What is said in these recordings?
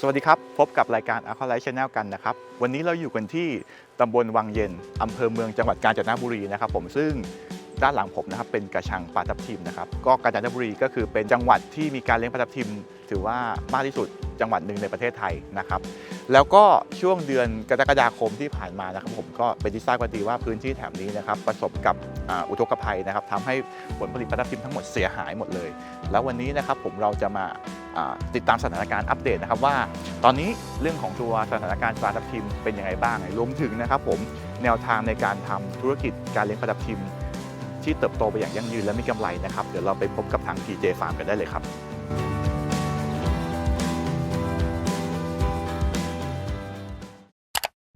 สวัสดีครับ พบกับรายการ a q u a l i f e Channel กันนะครับ วันนี้เราอยู่กันที่ตำบลวังเย็นอำเภอเมืองจังหวัดกาญจนบุรีนะครับผมซึ่งด้านหลังผมนะครับเป็นกระชังปลาทับทิมนะครับก็กาญจนบุรีก็คือเป็นจังหวัดที่มีการเลี้ยงปลาทับทิม ถือว่ามากที่สุด จังหวัดหนึ่งในประเทศไทยนะครับ แล้วก็ช่วงเดือนกรกฎาคมที่ผ่านมานะครับผมก็เป็นที่ทราบกันดีว่าพื้นที่แถบนี้นะครับประสบกับอุทกภัยนะครับทำให้ผลผลิตปลาทับทิมทั้งหมดเสียหายหมดเลย แล้ววันนี้นะครับผมเราจะมาติดตามสถานการณ์อัปเดตนะครับว่า ตอนนี้เรื่องของตัวสถานการณ์ปลาทับทิมเป็นยังไงบ้างรวมถึงนะครับผมแนวทางในการทำธุรกิจการเลี้ยงปลาทับทิมที่เติบโตไปอย่างยั่งยืนและมีกำไรนะครับ เดี๋ยวเราไปพบกับทาง PJ Farm กันได้เลยครับ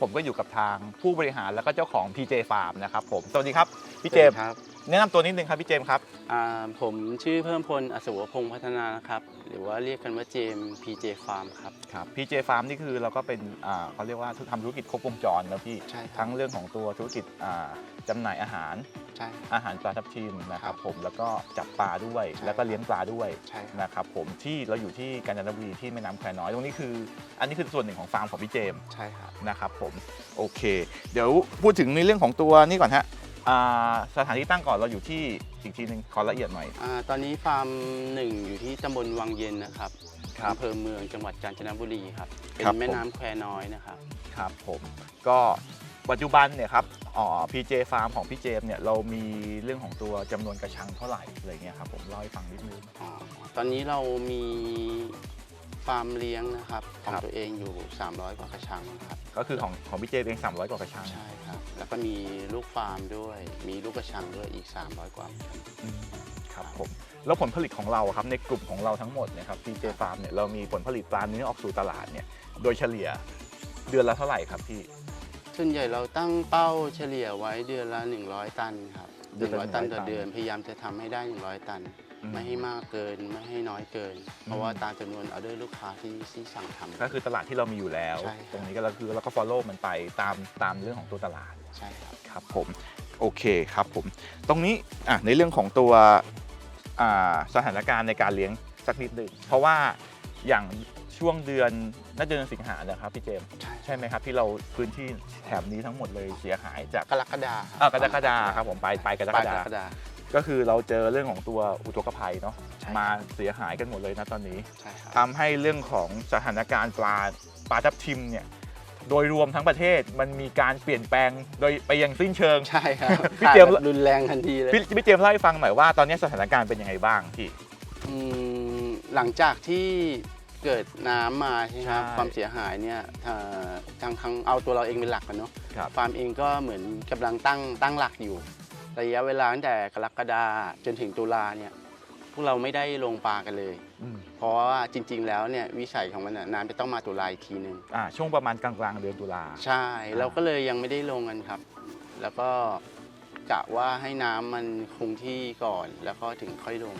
ผมก็อยู่กับทางผู้บริหารแล้วก็เจ้าของ PJ Farm นะครับผม สวัสดีครับ พี่เจมส์ครับ แนะนำตัวนิดนึงครับพี่เจมส์ครับ อ่าผมชื่อเพิ่มพลอสวพงษ์พัฒนานะครับ หรือว่าเรียกกันว่าเจม PJ Farm ครับ ครับ PJ Farm นี่คือเราก็เป็นอ่าเขาเรียกว่าทำธุรกิจครบวงจรนะพี่ใช่ครับ ทั้งเรื่องของตัวธุรกิจอ่าจำหน่ายอาหารใช่ครับอาหารปลาทับทิมนะครับครับ ผมแล้วก็จับปลาด้วยใช่ แล้วก็เลี้ยงปลาด้วยใช่ครับนะครับผมที่เราอยู่ที่กาญจนบุรีที่แม่น้ำแควน้อยตรงนี้คือ อันนี้คือส่วนหนึ่งของฟาร์มของพี่เจมส์ใช่ครับ นะครับผมโอเค เดี๋ยวพูดถึงในเรื่องของตัวนี่ก่อนฮะอ่า สถานที่ตั้งก่อนเราอยู่ที่อีกทีหนึ่งขอละเอียดหน่อย อ่าตอนนี้ฟาร์มหนึ่งอยู่ที่ตำบลวังเย็นนะครับครับอำเภอเมืองจังหวัดกาญจนบุรีครับ เป็นครับผมแม่น้ำแควน้อยนะครับ ครับผมก็ปัจจุบันเนี่ยครับอ๋อ PJ Farm ของพี่เจมส์เนี่ยเรามีเรื่องของตัวจำนวนกระชังเท่าไหร่อะไรเงี้ยครับผมเล่าให้ฟังนิดนึง อ๋อตอนนี้เรามี ฟาร์มเลี้ยงนะครับของครับ ตัวเองอยู่ 300 กว่ากระชังครับก็คือของของพี่เจมส์เอง300 กว่ากระชังใช่ครับ แล้วก็มีลูกฟาร์มด้วย มีลูกกระชังด้วยอีก 300 กว่าครับอืมครับผมแล้วผลผลิตของเราครับในกลุ่มของเราทั้งหมดเนี่ยครับ PJ Farm เนี่ยเรามีผลผลิตปลาเนื้อออกสู่ตลาดเนี่ยโดยเฉลี่ยเดือนละเท่าไหร่ครับพี่ ส่วนใหญ่เราตั้งเป้าเฉลี่ยไว้เดือนละ 100 ตันครับเดือนละ100 ตัน100ต่อตัน เดือนพยายามจะทำให้ได้ 100 ตันอืม ไม่ให้มากเกินไม่ให้น้อยเกิน เพราะว่าตามจำนวนออเดอร์ลูกค้าที่ที่สั่งทำ ก็คือตลาดที่เรามีอยู่แล้ว ใช่ครับ ตรงนี้ก็เราคือเราก็ follow มันไปตามตามเรื่องของตัวตลาดใช่ครับ ครับผมโอเคครับผม ตรงนี้อะในเรื่องของตัวอ่าสถานการณ์ในการเลี้ยงสักนิดหนึ่งเพราะว่าอย่างช่วงเดือนน่าจะเดือนสิงหานะครับพี่เจมส์ใช่ใช่ไหมครับที่เราพื้นที่แถบนี้ทั้งหมดเลยเสียหายจากกรกฎาคอ่ากรกฎาครับผมไปไปกรปลายกกฎารกฎา ก็คือเราเจอเรื่องของตัวอุทกภัยเนาะใช่ มาเสียหายกันหมดเลยนะตอนนี้ใช่ครับ ทำให้เรื่องของสถานการณ์ปลาปลาทับทิมเนี่ยโดยรวมทั้งประเทศมันมีการเปลี่ยนแปลงโดยไปอย่างสิ้นเชิง ใช่ครับพี่เจมส์ขาดแบบรุนแรงทันทีเลยพี่พี่เจมส์เล่าให้ฟังหน่อยว่าตอนนี้สถานการณ์เป็นยังไงบ้างพี่ อืมหลังจากที่เกิดน้ำมาใช่ไหมครับใช่ ความเสียหายเนี่ยเอ่อทางทางเอาตัวเราเองเป็นหลักกันเนาะครับ ฟาร์มเองก็เหมือนกำลังตั้งตั้งหลักอยู่ ระยะเวลาตั้งแต่กรกฎาจนถึงตุลาเนี่ยพวกเราไม่ได้ลงปลากันเลย อืมเพราะว่าจริง ๆ แล้วเนี่ยวิสัยของมันน่ะน้ำจะต้องมาตุลาอีกทีหนึ่งอ่าช่วงประมาณกลางๆเดือนตุลา ใช่เราก็เลยยังไม่ได้ลงกันครับ แล้วก็กะว่าให้น้ำมันคงที่ก่อนแล้วก็ถึงค่อยลง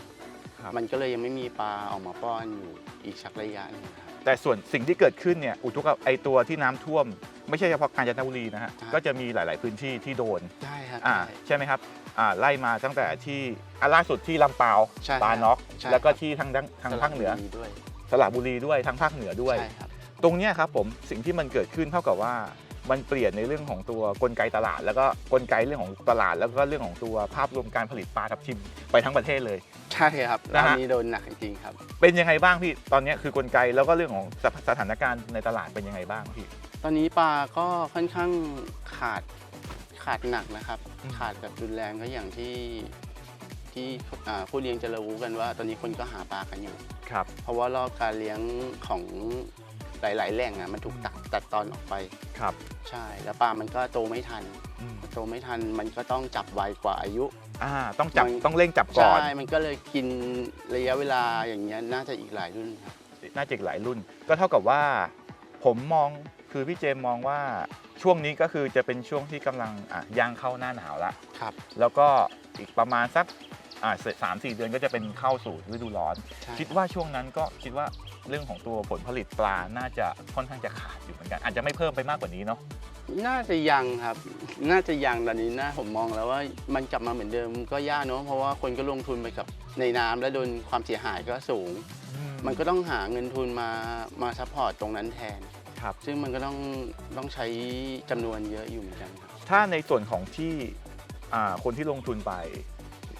ครับ มันก็เลยยังไม่มีปลาออกมาป้อนอยู่อีกสักระยะหนึงครับ แต่ส่วนสิ่งที่เกิดขึ้นเนี่ยอุทกภัยไอตัวที่น้ำท่วม ไม่ใช่เฉพาะกาญจนบุรีนะฮะใช่ก็จะมีหลาย ๆ พื้นที่ที่โดนใช่ครับอ่าใช่ใช่ไหมครับอ่าไล่มาตั้งแต่ที่อะล่าสุดที่ลำปาวใช่ปลาน็อกใช่แล้วก็ครับที่ทางด้านทางภาคเหนือสระบุรีด้วย สระบุรีด้วยทางภาคเหนือด้วย ใช่ครับตรงเนี้ยครับผมสิ่งที่มันเกิดขึ้นเท่ากับว่ามันเปลี่ยนในเรื่องของตัวกลไกตลาด แล้วก็กลไกเรื่องของตลาด แล้วก็เรื่องของตัวภาพรวมการผลิตปลาทับทิมไปทั้งประเทศเลย ใช่ครับนะร้านฮะนี้โดนหนักจริงๆครับ เป็นยังไงบ้างพี่ตอนเนี้ยคือกลไกแล้วก็เรื่องของสถสถานการณ์ในตลาดเป็นยังไงบ้างพี่ ตอนนี้ปลาก็ค่อนข้างขาดขาดหนักนะครับ อืม ขาดแบบรุนแรงก็อย่างที่ที่อ่าผู้เลี้ยงจะรู้กันว่า ตอนนี้คนก็หาปลากันอยู่ ครับ เพราะว่ารอบการเลี้ยงของหลาย ๆ แหล่งอะมันถูกตัดตัดตอนออกไป ครับใช่ แล้วปลามันก็โตไม่ทัน อืมโตโตไม่ทันมันก็ต้องจับไวกว่าอายุ อ่า ต้องจับ มัน ต้องเร่งจับก่อน ใช่ มันก็เลยกินระยะเวลาอย่างเงี้ยน่าจะอีกหลายรุ่นครับ น่าจะอีกหลายรุ่น ก็เท่ากับว่า ผมมอง คือพี่เจมส์มองว่าช่วงนี้ก็คือจะเป็นช่วงที่กำลังอะย่างเข้าหน้าหนาวละครับ แล้วก็อีกประมาณสักอ่าสามสี่เดือนก็จะเป็นเข้าสู่ฤดูร้อนใช่คิดว่าช่วงนั้นก็คิดว่าเรื่องของตัวผลผลิตปลาน่าจะค่อนข้างจะขาดอยู่เหมือนกัน อาจจะไม่เพิ่มไปมากกว่านี้เนาะน่าจะยังครับ น่าจะยังตอนนี้นะผมมองแล้วว่ามันกลับมาเหมือนเดิมก็ยากเนอะเพราะว่าคนก็ลงทุนไปกับในน้ำและโดนความเสียหายก็สูง มันก็ต้องหาเงินทุนมามาซัพพอร์ตตรงนั้นแทน ครับ ซึ่งมันก็ต้องต้องใช้จำนวนเยอะอยู่เหมือนกันครับ ถ้าในส่วนของที่อ่าคนที่ลงทุนไป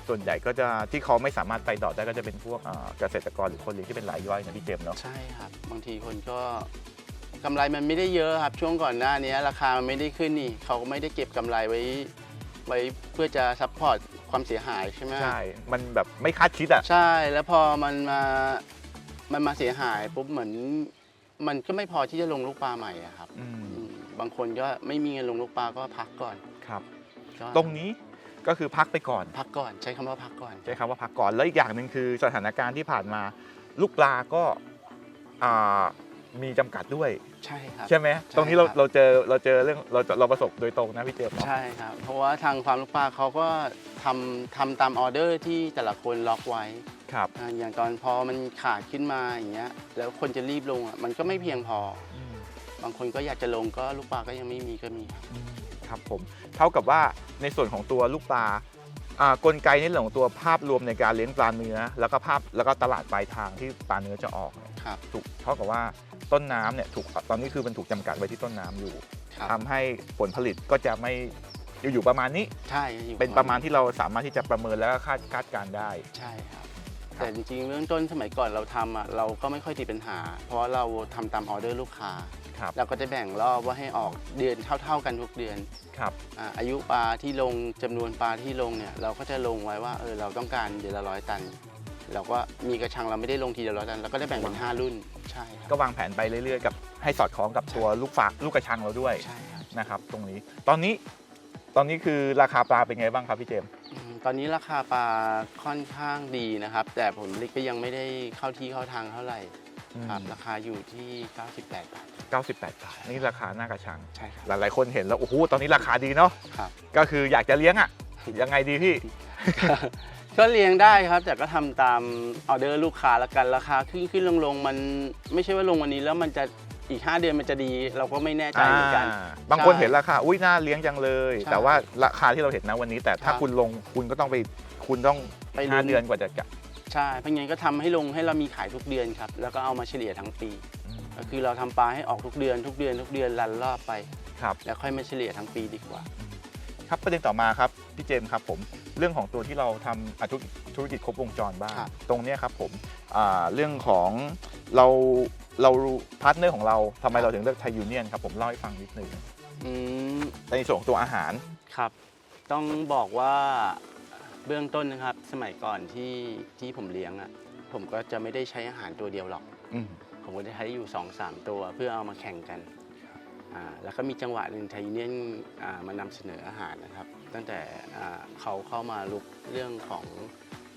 ส่วนใหญ่ก็จะที่เขาไม่สามารถไปต่อได้ก็จะเป็นพวกอ่าเกษตรกรหรือคนเลี้ยงที่เป็นรายย่อยนะพี่เจมส์เนาะ ใช่ครับ บางทีคนก็กำไรมันไม่ได้เยอะครับ ช่วงก่อนหน้านี้ราคามันไม่ได้ขึ้นนี่เขาก็ไม่ได้เก็บกำไรไว้ ไว้เพื่อจะซัพพอร์ตความเสียหายใช่ไหม ใช่ มันแบบไม่คาดคิดอะ ใช่แล้วพอมันมา มันมาเสียหายปุ๊บเหมือน มันก็ไม่พอที่จะลงลูกปลาใหม่อะครับอืมอืมบางคนก็ไม่มีเงินลงลูกปลาก็พักก่อนครับ ก็ตรงนี้ก็คือพักไปก่อน พักก่อนใช้คำว่าพักก่อน ใช้คำว่าพักก่อน แล้วอีกอย่างหนึ่งคือสถานการณ์ที่ผ่านมา ลูกปลาก็อ่ามีจำกัดด้วย ใช่ครับ ใช่ไหมใช่ตรงนี้เราครับ เราเจอเราเจอเรื่องเราเราประสบโดยตรงนะพี่เจมส์เนาะใช่ครับ เพราะว่าทางฟาร์มลูกปลาเขาก็ทำทำตามออเดอร์ที่แต่ละคนล็อกไว้ ครับอ่าอย่างตอนพอมันขาดขึ้นมาอย่างเงี้ยแล้วคนจะรีบลงอะมันก็ไม่เพียงพอ อืมบางคนก็อยากจะลงก็ลูกปลาก็ยังไม่มีก็มีครับอืมครับผมเท่ากับว่าในส่วนของตัวลูกปลาอ่ากลไกในเรื่องของตัวภาพรวมในการเลี้ยงปลาเนื้อ แล้วก็ภาพแล้วก็ตลาดปลายทางที่ปลาเนื้อจะออกเนี่ยครับถูกเท่ากับว่าต้นน้ำเนี่ยถูกตอนนี้คือมันถูกจำกัดไว้ที่ต้นน้ำอยู่ครับทำให้ผลผลิตก็จะไม่อยู่ๆประมาณนี้ ใช่อยู่เป็นประมาณที่เราสามารถที่จะประเมินแล้วก็คาดคาดการณ์ได้ ใช่ครับครับ แต่จริงๆเรื่องต้นสมัยก่อนเราทำอะเราก็ไม่ค่อยติดปัญหา เพราะว่าเราทำตามออเดอร์ลูกค้าครับเราก็จะแบ่งรอบว่าให้ออกเดือนเท่า ๆกันทุกเดือนครับอ่าอายุปลาที่ลงจำนวนปลาที่ลงเนี่ยเราก็จะลงไว้ว่าเออเราต้องการเดือนละร้อยตันเราก็มีกระชังเราไม่ได้ลงทีเดียวร้อยตันเราก็ได้แบ่งเป็นห้ารุ่นใช่คก็รับวางแผนไปเรื่อยๆกับให้สอดคล้องกับตัวลูกฝากลูกกระชังเราด้วยใช่ครับนะครับ ตรงนี้ตอนนี้ตอนนี้คือราคาปลาเป็นไงบ้างครับพี่เจมส์อืม ตอนนี้ราคาปลาค่อนข้างดีนะครับ แต่ผลผลิตก็ยังไม่ได้เข้าที่เข้าทางเท่าไหร่ครับ ราคาอยู่ที่ 98 บาท 98 บาท นี่ราคาหน้ากระชัง ใช่ครับ หลายๆคนเห็นแล้วโอ้โหตอนนี้ราคาดีเนาะครับ ก็คืออยากจะเลี้ยงอะยังไงดีพี่ ก็เลี้ยงได้ครับ แต่ก็ทำตามออเดอร์ลูกค้าละกันราคาขึ้นขึ้นลงลงมันไม่ใช่ว่าลงวันนี้แล้วมันจะ อีก 5 เดือนมันจะดีเราก็ไม่แน่ใจเหมือนกัน อ่าบางคนใช่เห็นราคา อุ้ยน่าเลี้ยงจังเลย ใช่แต่ว่าราคาที่เราเห็นนะวันนี้ แต่ถ้าครับคุณลงคุณก็ต้องไปคุณต้องไปห้าลุ้นเดือนกว่าจะกะใช่เพราะงั้นก็ทำให้ลงให้เรามีขายทุกเดือนครับ แล้วก็เอามาเฉลี่ยทั้งปี ก็คือเราทำปลาให้ออกทุกเดือนทุกเดือนทุกเดือนรันรอบไป ครับ แล้วค่อยมาเฉลี่ยทั้งปีดีกว่า ครับประเด็นต่อมาครับพี่เจมส์ครับผมเรื่องของตัวที่เราทำอะธุรกิจธุรกิจครบวงจรบ้างครับ ตรงเนี้ยครับผมอ่าเรื่องของเรา เราพาร์ทเนอร์ของเราทำไมเราถึงเลือกไทยยูเนียนครับผมเล่าให้ฟังนิดนึงอืมในส่วนของตัวอาหารครับ ต้องบอกว่าเบื้องต้นนะครับ สมัยก่อนที่ที่ผมเลี้ยงอะผมก็จะไม่ได้ใช้อาหารตัวเดียวหรอก อืม ผมก็จะใช้อยู่2 3ตัวเพื่อเอามาแข่งกันอ่าแล้วก็มีจังหวะหนึ่งไทยเนียนอ่ามานำเสนออาหารนะครับ ตั้งแต่อ่าเขาเข้ามาลุกเรื่องของ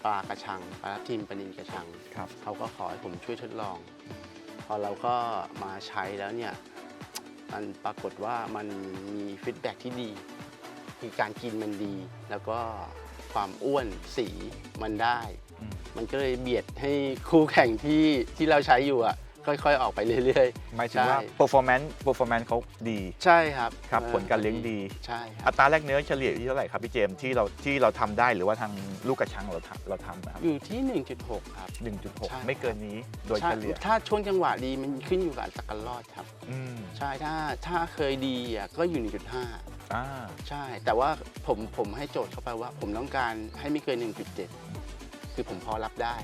ปลากระชังปลาทับทิมปลานินกระชัง ครับ เขาก็ขอให้ผมช่วยทดลองพ อเราก็มาใช้แล้วเนี่ยมันปรากฏว่ามันมีฟีดแบ็กที่ดีคือการกินมันดี แล้วก็ความอ้วนสีมันได้อืมมันก็เลยเบียดให้คู่แข่งที่ที่เราใช้อยู่อะ ค่อยๆ ออกไปเรื่อย หมายถึงว่า ใช่ performance performance เขาดี ๆ ใช่ครับครับออผลการเลี้ยงดี ใช่ครัอับตราแรกเนื้อเฉลี่ยอยู่ที่เท่าไหร่ครับพี่เจมส์ที่เราที่เราทำได้หรือว่าทางลูกกระชังเราทำเราทำนะครับอยู่ที่ 1.6 ครับ ใช่ 1.6 ไม่เกินนี้โดยใช่เฉลี่ยถ้าช่วงจังหวะดีมันขึ้นอยู่กับอัตราการรอดครับ อืมใช่ ถ้าถ้าเคยดีอะก็อยู่ 1.5 อ่าใช่ แต่ว่าผมผมให้โจทย์เข้าไปว่า ผมต้องการให้ไม่เกิน 1.7 คือผมพอรับได้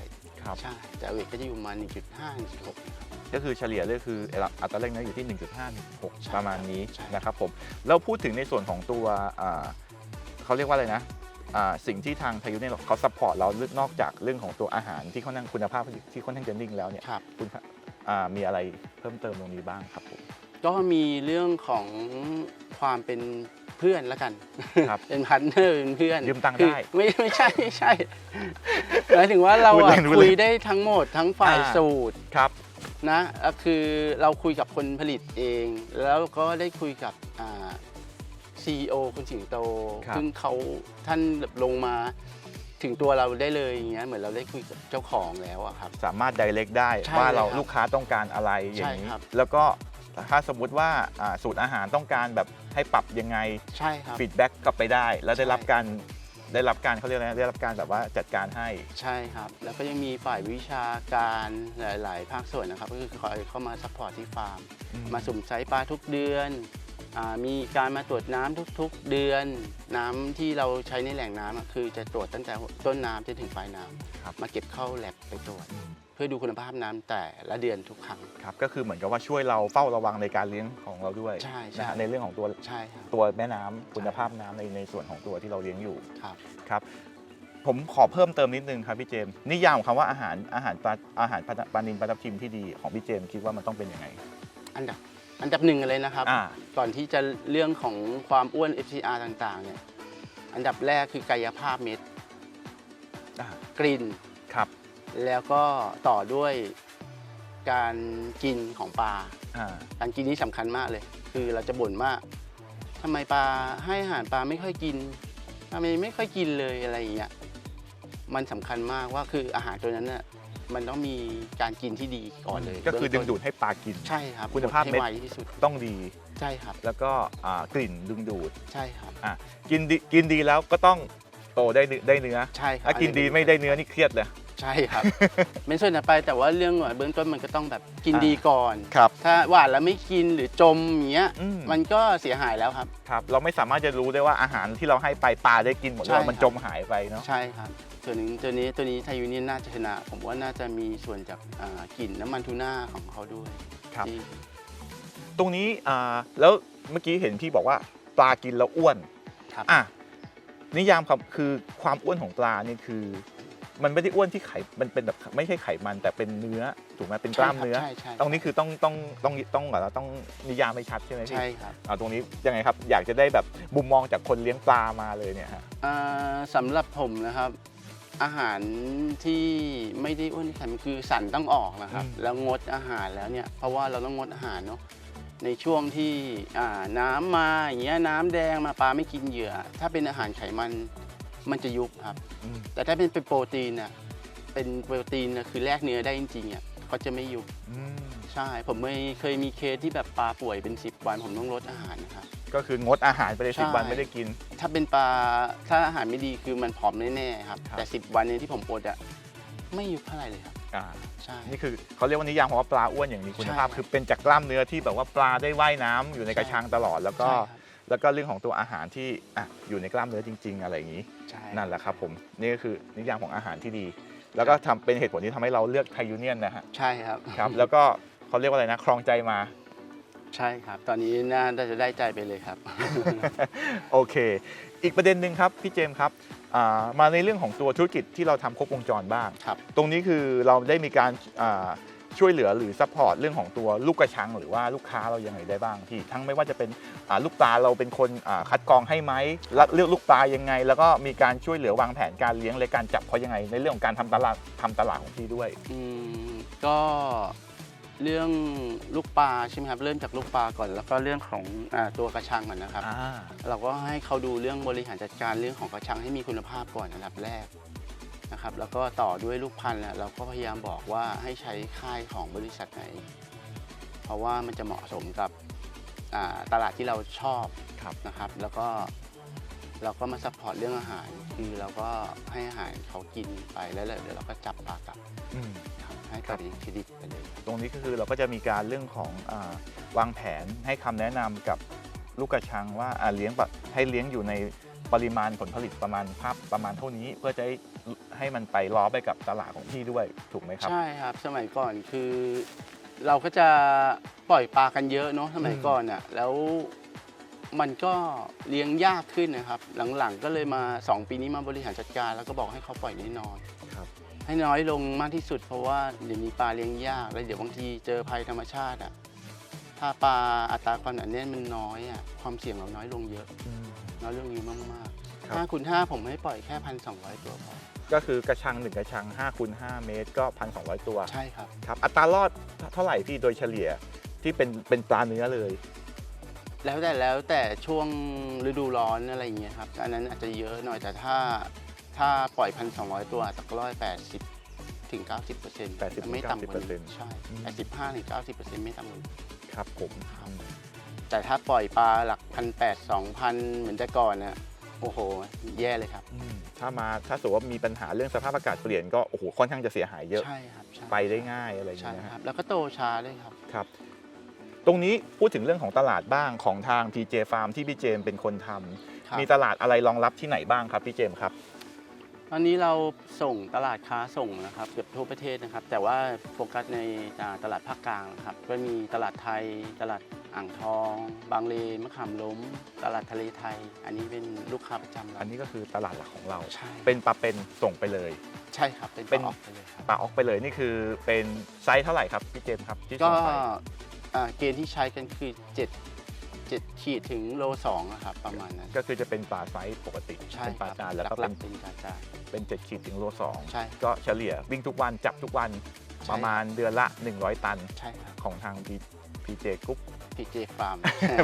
ครับ ใช่ แต่เวทก็จะอยู่ประมาณ1.5 1.6นะครับ ก็คือเฉลี่ยเลยคืออัตราแรกเนื้ออยู่ที่ 1.5 1.6ใช่ประมาณนี้ใช่นะครับผมแล้วพูดถึงในส่วนของตัวอ่าเขาเรียกว่าอะไรนะอ่าสิ่งที่ทางไทยยูเนี่ยเขาซัพพอร์ตเรานอกจากเรื่องของตัวอาหารที่ค่อนข้างคุณภาพที่ค่อนข้างจะนิ่งแล้วเนี่ยครับคุณอ่ามีอะไรเพิ่มเติมตรงนี้บ้างครับผมก็มีเรื่องของความเป็นเพื่อนแล้วกันครับเป็นพันเนอร์เป็นเพื่อนยืมตังค์คือได้ไม่ไม่ใช่ไม่ใช่หมายถึงว่าเราพูดอะเล่นพูดเล่นคุยได้ทั้งหมดทั้งฝ่ายอ่าสูตรครับ นะก็คือเราคุยกับคนผลิตเอง แล้วก็ได้คุยกับซีอีโอคุณสิงโตครับซึ่งเขาท่านแบบลงมาถึงตัวเราได้เลยอย่างเงี้ยเหมือนเราได้คุยกับเจ้าของแล้วอะครับ สามารถ direct ได้ใช่ว่าเราเลยครับลูกค้าต้องการอะไรอย่างนี้ใช่ครับแล้วก็ถ้าสมมุติว่าอ่าสูตรอาหารต้องการแบบให้ปรับยังไงใช่ครับฟีดแบ็กกลับไปได้ แล้วได้รับใช่การ ได้รับการเขาเรียกอะไรนะได้รับการแบบว่าจัดการให้ ใช่ครับ แล้วก็ยังมีฝ่ายวิชาการหลาย ๆ ภาคส่วนนะครับ ก็คือคอยเข้ามาซัพพอร์ตที่ฟาร์ม อืม มาสุ่มไซส์ปลาทุกเดือนอามีการมาตรวจน้ำทุก ๆ เดือน น้ำที่เราใช้ในแหล่งน้ำอะคือจะตรวจตั้งแต่ต้นน้ำจนถึงปลายน้ำครับมาเก็บเข้าแลบไปตรวจเพื่อดูคุณภาพน้ำแต่ละเดือนทุกครั้งครับก็คือเหมือนกับว่าช่วยเราเฝ้าระวังในการเลี้ยงของเราด้วยใช่ใช่นะฮะในเรื่องของตัวใช่ครับตัวแม่น้ำคุณภาพน้ำในในส่วนของตัวที่เราเลี้ยงอยู่ครับครับ ผมขอเพิ่มเติมนิดนึงครับพี่เจมส์นิยามของคำว่าอาหารอาหารปลาอาหารปลาปลานินปลาทับทิมที่ดีของพี่เจมส์คิดว่ามันต้องเป็นยังไง อันดับอันดับหนึ่งเลยนะครับอ่าก่อนที่จะเรื่องของความอ้วน FCR ต่างๆเนี่ยอันดับแรกคือกายภาพเม็ดอ่ากลิ่นครับ แล้วก็ต่อด้วยการกินของปลา อ่า การกินนี้สำคัญมากเลย คือเราจะบ่นว่าทำไมปลาให้อาหารปลาไม่ค่อยกินทำไมไม่ค่อยกินเลยอะไรอย่างเงี้ยมันสำคัญมากว่าคืออาหารตัวนั้นน่ะมันต้องมีการกินที่ดีก่อนเลยก็คือดึงดูดเบื้ให้ปลากินต้นใช่ครับคุณภาพให้เม็ดไวที่สุดต้องดี ใช่ครับ แล้วก็อ่ากลิ่นดึงดูดใช่ครับ อะกินดีกินดีแล้วก็ต้องโตได้เนื้อได้เนื้อใช่ครับถ้ากินดีไม่ได้เนื้อนี่เครียดเลย ใช่ครับ เป็นส่วนต่อไปแต่ว่าเรื่องเบื้องต้นมันก็ต้องแบบกินอ่าดีก่อน ครับ ถ้าหวานแล้วไม่กินหรือจมอย่างเงี้ยอืม มันก็เสียหายแล้วครับ ครับ เราไม่สามารถจะรู้ได้ว่าอาหารที่เราให้ไปปลาได้กินหมดใช่แล้วมันครับ จมหายไปเนาะ ใช่ครับส่วนหนึ่งตัวนี้ตัวนี้ไทยยูเนียนน่าจะชนะ ผมว่าน่าจะมีส่วนจากอ่ากลิ่นน้ำมันทูน่าของเขาด้วยครับ ที่ตรงนี้อ่าแล้วเมื่อกี้เห็นพี่บอกว่าปลากินแล้วอ้วน ครับ อะนิยามครับคือความอ้วนของปลานี่คือ มันไม่ได้อ้วนที่ไขมันเป็นแบบไม่ใช่ไขมันแต่เป็นเนื้อถูกไหมเป็นกล้ามเนื้อ ใช่ใช่ตรงนี้คือต้องต้องต้องต้องแบบว่าต้องนิยามไม่ชัดใช่ไหมพี่ใช่ครับอ่าตรงนี้ยังไงครับอยากจะได้แบบมุมมองจากคนเลี้ยงปลามาเลยเนี่ยฮะอ่าสำหรับผมนะครับ อาหารที่ไม่ได้อ้วนไขมันคือสันต้องออกนะครับ แล้วงดอาหารแล้วเนี่ยเพราะว่าเราต้องงดอาหารเนาะในช่วงที่อ่าน้ำมาอย่างเงี้ยน้ำแดงมาปลาไม่กินเหยื่อ ถ้าเป็นอาหารไขมัน มันจะยุบครับอืมแต่ถ้าเป็นเป็นโปรตีนน่ะเป็นโปรตีนน่ะคือแลกเนื้อได้จริงๆอะเขาจะไม่ยุบอืมใช่ ผมไม่เคยมีเคสที่แบบปลาป่วยเป็น 10 วันผมต้องลดอาหารนะครับ ก็คืองดอาหารไปเลยใช่ สิบวันไม่ได้กิน ถ้าเป็นปลาถ้าอาหารไม่ดีคือมันผอมแน่ๆครับ ครับ แต่ 10 วันเนี้ที่ผมอดอะไม่ยุบเท่าไหร่เลยครับ อ่าใช่ นี่คือเขาเรียกว่านิยามของว่าปลาอ้วนอย่างมีคุณภาพ ใช่คือเป็นจากกล้ามเนื้อที่แบบว่าปลาได้ว่ายน้ำอยู่ในกระชังตลอด แล้วก็ใช่ครับ แล้วก็เรื่องของตัวอาหารที่อะอยู่ในกล้ามเนื้อจริง ๆ อะไรอย่างนี้ ใช่นั่นแหละครับผมนี่ก็คือนิยามของอาหารที่ดี แล้วก็ทำเป็นเหตุผลที่ทำให้เราเลือกไทยยูเนียนนะฮะใช่ครับครับแล้วก็เขาเรียกว่าอะไรนะครองใจมา ใช่ครับ ตอนนี้น่าจะได้ใจไปเลยครับ โอเค อีกประเด็นหนึ่งครับ พี่เจมส์ครับอ่ามาในเรื่องของตัวธุรกิจที่เราทำครบวงจรบ้าง ครับ ตรงนี้คือเราได้มีการอ่า ช่วยเหลือหรือซัพพอร์ตเรื่องของตัวลูกกระชัง หรือว่าลูกค้าเรายังไงได้บ้างพี่ทั้งไม่ว่าจะเป็นอ่าลูกปลาเราเป็นคนอ่าคัดกรองให้ไหมแล้วเลือกลูกปลายังไง แล้วก็มีการช่วยเหลือวางแผนการเลี้ยงและการจับเขายังไง ในเรื่องของการทำตลาดทำตลาดของพี่ด้วยอืมก็เรื่องลูกปลาใช่ไหมครับเริ่มจากลูกปลาก่อน แล้วก็เรื่องของอาตัวกระชังก่อนนะครับอ่าเราก็ให้เขาดูเรื่องบริหารจัดการเรื่องของกระชังให้มีคุณภาพก่อนอันดับแรก นะครับแล้วก็ต่อด้วยลูกพันธุ์แหละเราก็พยายามบอกว่าให้ใช้ค่ายของบริษัทไหน เพราะว่ามันจะเหมาะสมกับอ่าตลาดที่เราชอบครับนะครับ แล้วก็เราก็มาซัพพอร์ตเรื่องอาหาร คือเราก็ให้อาหารเขากินไปแล้วเดี๋ยวเราก็จับปลากลับอืมครับให้กับเครดิตไปเลย ตรงนี้ก็คือเราก็จะมีการเรื่องของอาวางแผนให้คำแนะนำกับลูกกระชังว่าอ่าเลี้ยงแบบให้เลี้ยงอยู่ใน ปริมาณผลผลิตประมาณภาพประมาณเท่านี้เพื่อจะให้ให้มันไปล้อไปกับตลาดของพี่ด้วยถูกไหมครับ ใช่ครับ สมัยก่อนคือเราก็จะปล่อยปลากันเยอะเนาะสมัยอืมก่อนอะแล้วมันก็เลี้ยงยากขึ้นนะครับ หลังๆก็เลยมา 2 ปีนี้มาบริหารจัดการ แล้วก็บอกให้เขาปล่อยน้อยครับ ๆให้น้อยลงมากที่สุด เพราะว่าเดี๋ยวนี้ปลาเลี้ยงยากแล้วเดี๋ยวบางทีเจอภัยธรรมชาติอะถ้าปลาอัตราความหนาแน่นมันน้อยอะความเสี่ยงเราน้อยลงเยอะ น้อยลงเยอะมากครับๆห้าคูณห้าผมให้ปล่อยแค่พันสองร้อยตัวพอ ก็คือกระชังหนึ่งกระชัง5คูณ5เมตรก็ 1,200 ตัวใช่ครับ ครับอัตรารอดเท่าไหร่พี่โดยเฉลี่ยที่เป็นเป็นปลาเนื้อเลย แล้วแต่แล้วแต่ช่วงฤดูร้อนอะไรอย่างเงี้ยครับ อันนั้นอาจจะเยอะหน่อยแต่ถ้าถ้าปล่อยพันสองร้อยตัวตักร้อยแปดสิบถึงเก้าสิบเปอร์เซ็นต์80ไม่ต่ำกว่านี้90%ใช่อืมแปดสิบห้าถึงเก้าสิบเปอร์เซ็นต์ไม่ต่ำกว่านี้ครับผม แต่ถ้าปล่อยปลาหลักพันแปดสองพันเหมือนแต่ก่อนนะโอ้โห แย่เลยครับอืมถ้ามาถ้าสมมติว่ามีปัญหาเรื่องสภาพอากาศเปลี่ยนก็โอ้โหค่อนข้างจะเสียหายเยอะใช่ครับใช่ไปได้ง่ายอะไรอย่างใช่เงี้ยคฮะรับ แล้วก็โตช้าด้วยครับ ครับ ตรงนี้พูดถึงเรื่องของตลาดบ้างของทาง PJ Farm ที่พี่เจมส์เป็นคนทำครับ มีตลาดอะไรรองรับที่ไหนบ้างครับพี่เจมส์ครับ ตอนนี้เราส่งตลาดค้าส่งนะครับเกือบทั่วประเทศนะครับ แต่ว่าโฟกัสในอ่าตลาดภาคกลางนะครับก็มีตลาดไทย ตลาดอ่างทอง บางเลนมะขามล้ม ตลาดทะเลไทย อันนี้เป็นลูกค้าประจำเราอันนี้ก็คือตลาดหลักของเรา ใช่เป็นปลาเป็นส่งไปเลย ใช่ครับเป็นเป็นปลาออกไปเลยครับปลาออกไปเลยนี่คือเป็นไซส์เท่าไหร่ครับพี่เจมส์ครับที่ก็ส่งไปอ่าเกณฑ์ที่ใช้กันคือ 7 7 ขีดถึงโล2นะครับประมาณนั้น ก็คือจะเป็นปลาไซส์ปกติใช่เป็นคปลารับจานแล้วก็หเป็ลันกๆเป็นการจ่ายเป็น7ขีดถึงโลสองใช่ก็เฉลี่ยวิ่งทุกวันจับทุกวันประมาณเดือนละ 100 ตันใช่ครับ ของทาง PJ Group PJ Farm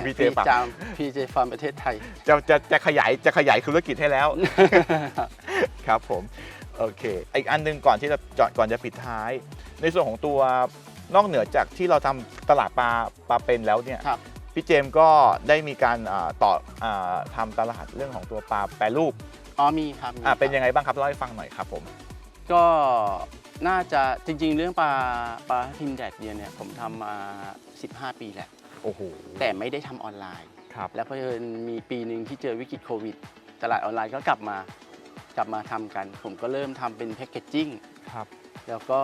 PJ Farm PJ Farm ประเทศไทย จะจะจะขยายจะขยายธุรกิจให้แล้ว ครับผม โอเค อีกอันหนึงก่อนที่จะจอดก่อนจะปิดท้าย ในส่วนของตัวนอกเหนือจากที่เราทำตลาดปลาปลาเป็นแล้วเนี่ย ครับ พี่เจมส์ก็ได้มีการอ่าต่ออาทำตลาดเรื่องของตัวปลาแปรรูปอ๋อมีครับมีอ่าครับเป็นยังไงบ้างครับเล่าให้ฟังหน่อยครับผม ก็น่าจะจริงๆ เรื่องปลาปลาพิมพ์แดดเดียวเนี่ยผมทำมา 15 ปีแล้วโอ้โหแต่ไม่ได้ทำออนไลน์ครับแล้วเพอเอิญมีปีหนึ่งที่เจอวิกฤตโควิด ตลาดออนไลน์ก็กลับมากลับมาทำกัน ผมก็เริ่มทำเป็นแพคเกจจิ้งครับแล้วก็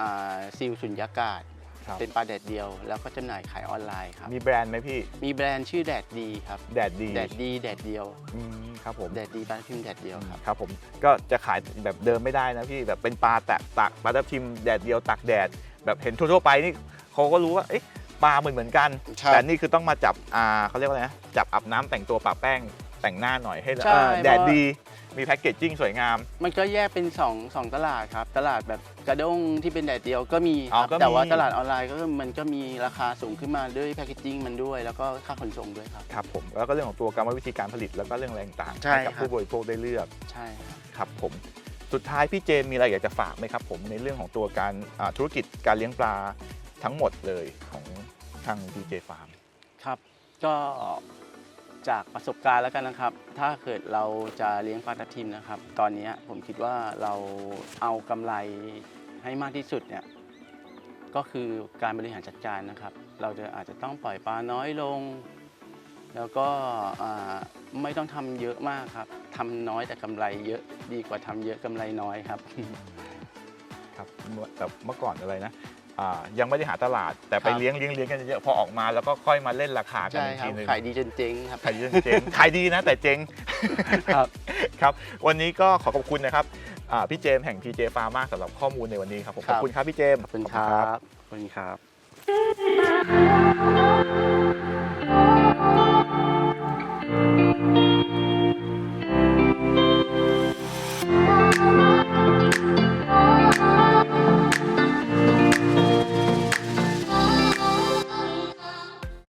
อ่าซีลสุญญากาศ ครับ เป็นปลาแดดเดียว แล้วก็จำหน่ายขายออนไลน์ครับมีแบรนด์ไหมพี่ มีแบรนด์ชื่อแดดดีครับแดดดีแดดดีแดดเดียวอืมครับผม แดดดีปลาพิมพ์แดดเดียวครับครับผมก็จะขายแบบเดิมไม่ได้นะพี่แบบเป็นปลาแตะตักปลาทับทิมแดดเดียวตักแดด แบบเห็นทั่วๆไปนี่เขาก็รู้ว่าเอ๊ะปลาเหมือนเหมือนกันครับแต่นี่คือต้องมาจับอ่าเขาเรียกว่าอะไรนะจับอาบน้ำแต่งตัวปะแป้งแต่งหน้าหน่อยให้ใช่ เออแดดเพราะดี มีแพ็กเกจจิ้งสวยงาม มันก็แยกเป็น2องสองตลาดครับ ตลาดแบบกระด้งที่เป็นแดดเดียวก็มีคอ๋อรับก็มี แต่ว่าตลาดออนไลน์ก็มันก็มีราคาสูงขึ้นมาด้วยแพคเกจจิ้งมันด้วย แล้วก็ค่าขนส่งด้วยครับ ครับผมแล้วก็เรื่องของตัวกรรมวิธีการผลิตแล้วก็เรื่องอะไรต่างๆใช่ให้กับครับ ผู้บริโภคได้เลือกใช่ครับ ครับผมสุดท้ายพี่เจมส์มีอะไรอยากจะฝากไหมครับผมในเรื่องของตัวการอ่าธุรกิจการเลี้ยงปลาทั้งหมดเลยของทาง DJ Farm ครับก็ จากประสบการณ์แล้วกันนะครับ ถ้าเกิดเราจะเลี้ยงปลาทับทิมนะครับ ตอนนี้ผมคิดว่าเราเอากำไรให้มากที่สุดเนี่ยก็คือการบริหารจัดการนะครับ เราจะอาจจะต้องปล่อยปลาน้อยลง แล้วก็ไม่ต้องทำเยอะมากครับทำน้อยแต่กำไรเยอะดีกว่าทำเยอะกำไรน้อยครับ ครับแต่เมื่อก่อนอะไรนะ ยังไม่ได้หาตลาด แต่ไปครับเลี้ยงเลี้ยงเลี้ยงกันเยอะๆพอออกมาแล้วก็ค่อยมาเล่นราคากันใช่อีกครัทีบนึงขายดีจนเจ๊งครับขายดีจนเจ๊งขายดีนะแต่เจ๊งครับครับ วันนี้ก็ขอขอบคุณนะครับอ่าพี่เจมส์แห่ง PJ Farm มากสำหรับข้อมูลในวันนี้ครับผมคขรัอบบคุณครับพี่เจมส์ขอบคุณครับขอบคุณครับ